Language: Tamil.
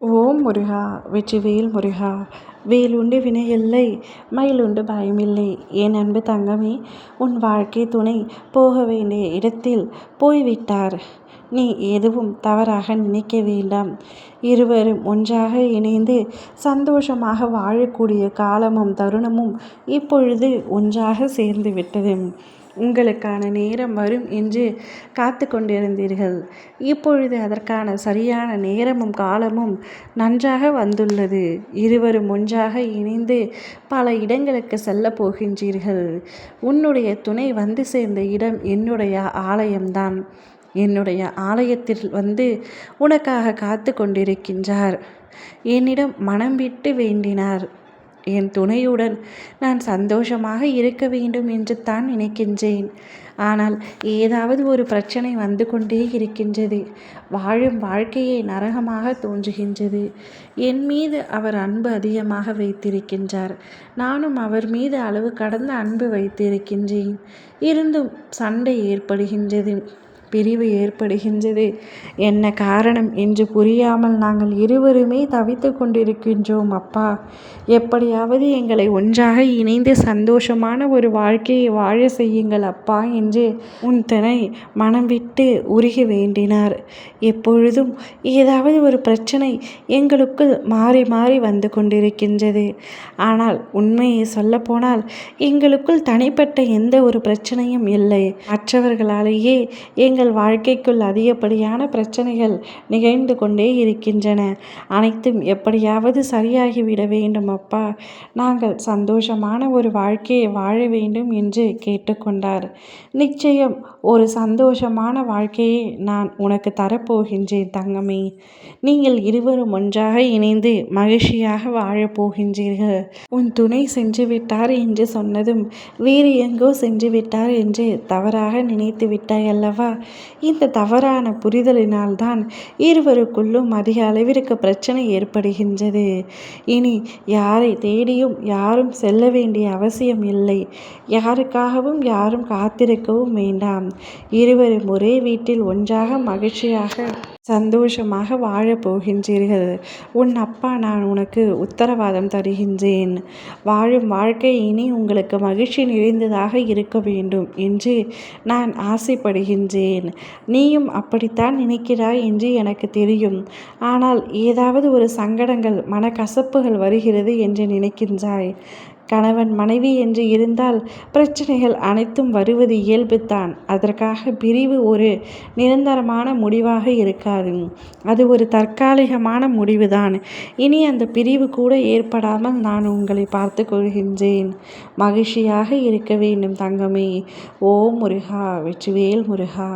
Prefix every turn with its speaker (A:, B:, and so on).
A: ஓம் முருகா வெற்றிவேல் முருகா வேலுண்டு வினையில்லை மயிலுண்டு பயமில்லை. என் அன்பு தங்கமே உன் வாழ்க்கை துணை போக வேண்டிய இடத்தில் போய்விட்டார். நீ எதுவும் தவறாக நினைக்க வேண்டாம். இருவரும் ஒன்றாக இணைந்து சந்தோஷமாக வாழக்கூடிய காலமும் தருணமும் இப்பொழுது ஒன்றாக சேர்ந்து விட்டது உங்களுக்கான நேரம் வரும் என்று காத்து கொண்டிருந்தீர்கள். இப்பொழுது அதற்கான சரியான நேரமும் காலமும் நன்றாக வந்துள்ளது. இருவரும் ஒன்றாக இணைந்து பல இடங்களுக்கு செல்ல போகின்றீர்கள். உன்னுடைய துணை வந்து சேர்ந்த இடம் என்னுடைய ஆலயம்தான். என்னுடைய ஆலயத்தில் வந்து உனக்காக காத்து கொண்டிருக்கின்றார். என்னிடம் மனம் விட்டு வேண்டினார். என் துணையுடன் நான் சந்தோஷமாக இருக்க வேண்டும் என்று தான் நினைக்கின்றேன். ஆனால் ஏதாவது ஒரு பிரச்சனை வந்து கொண்டே இருக்கின்றது. வாழும் வாழ்க்கையை நரகமாக தோன்றுகின்றது. என் மீது அவர் அன்பு அதிகமாக வைத்திருக்கின்றார். நானும் அவர் மீது அளவு கடந்த அன்பு வைத்திருக்கின்றேன். இருந்தும் சண்டை ஏற்படுகின்றது. பிரிவு ஏற்படுகின்றது. என்ன காரணம் என்று புரியாமல் நாங்கள் இருவருமே தவித்து கொண்டிருக்கின்றோம் அப்பா. எப்படியாவது எங்களை ஒன்றாக இணைந்து சந்தோஷமான ஒரு வாழ்க்கையை வாழ செய்யுங்கள் அப்பா என்று உன் தனை மனம் விட்டு உருகி வேண்டினார். எப்பொழுதும் ஏதாவது ஒரு பிரச்சனை எங்களுக்குள் மாறி மாறி வந்து கொண்டிருக்கின்றது. ஆனால் உண்மையை சொல்லப்போனால் எங்களுக்குள் தனிப்பட்ட எந்த ஒரு பிரச்சனையும் இல்லை. மற்றவர்களாலேயே எங்கள் எங்கள் வாழ்க்கைக்குள் அதிகப்படியான பிரச்சனைகள் நிகழ்ந்து கொண்டே இருக்கின்றன. அனைத்தும் எப்படியாவது சரியாகிவிட வேண்டும் அப்பா. நாங்கள் சந்தோஷமான ஒரு வாழ்க்கையை வாழ வேண்டும் என்று கேட்டுக்கொண்டார். நிச்சயம் ஒரு சந்தோஷமான வாழ்க்கையை நான் உனக்கு தரப்போகின்றேன் தங்கமே. நீங்கள் இருவரும் ஒன்றாக இணைந்து மகிழ்ச்சியாக வாழப் போகின்றீர்கள். உன் துணை சென்று விட்டார் என்று சொன்னதும் வேறு எங்கோ சென்று விட்டார் என்று தவறாக நினைத்து விட்டாய் அல்லவா? இந்த தவறான புரிதலினால்தான் இருவருக்குள்ளும் அதிக அளவிற்கு பிரச்சனை ஏற்படுகின்றது. இனி யாரை தேடியும் யாரும் செல்ல வேண்டிய அவசியம் இல்லை. யாருக்காகவும் யாரும் காத்திருக்கவும் வேண்டாம். இருவரும் ஒரே வீட்டில் ஒன்றாக மகிழ்ச்சியாக சந்தோஷமாக வாழப் போகின்றீர்கள். உன் அப்பா நான் உனக்கு உத்தரவாதம் தருகின்றேன். வாழும் வாழ்க்கை இனி உங்களுக்கு மகிழ்ச்சி நிறைந்ததாக இருக்க வேண்டும் என்று நான் ஆசைப்படுகின்றேன். நீயும் அப்படித்தான் நினைக்கிறாய் என்று எனக்கு தெரியும். ஆனால் ஏதாவது ஒரு சங்கடங்கள் மனக்கசப்புகள் வருகிறது என்று நினைக்கின்றாய். கணவன் மனைவி என்று இருந்தால் பிரச்சனைகள் அனைத்தும் வருவது இயல்புத்தான். அதற்காக பிரிவு ஒரு நிரந்தரமான முடிவாக இருக்காது. அது ஒரு தற்காலிகமான முடிவுதான். இனி அந்த பிரிவு கூட ஏற்படாமல் நான் உங்களை பார்த்து கொள்கின்றேன். மகிழ்ச்சியாக இருக்க வேண்டும் தங்கமே. ஓ முருகா வெற்றிவேல் முருகா.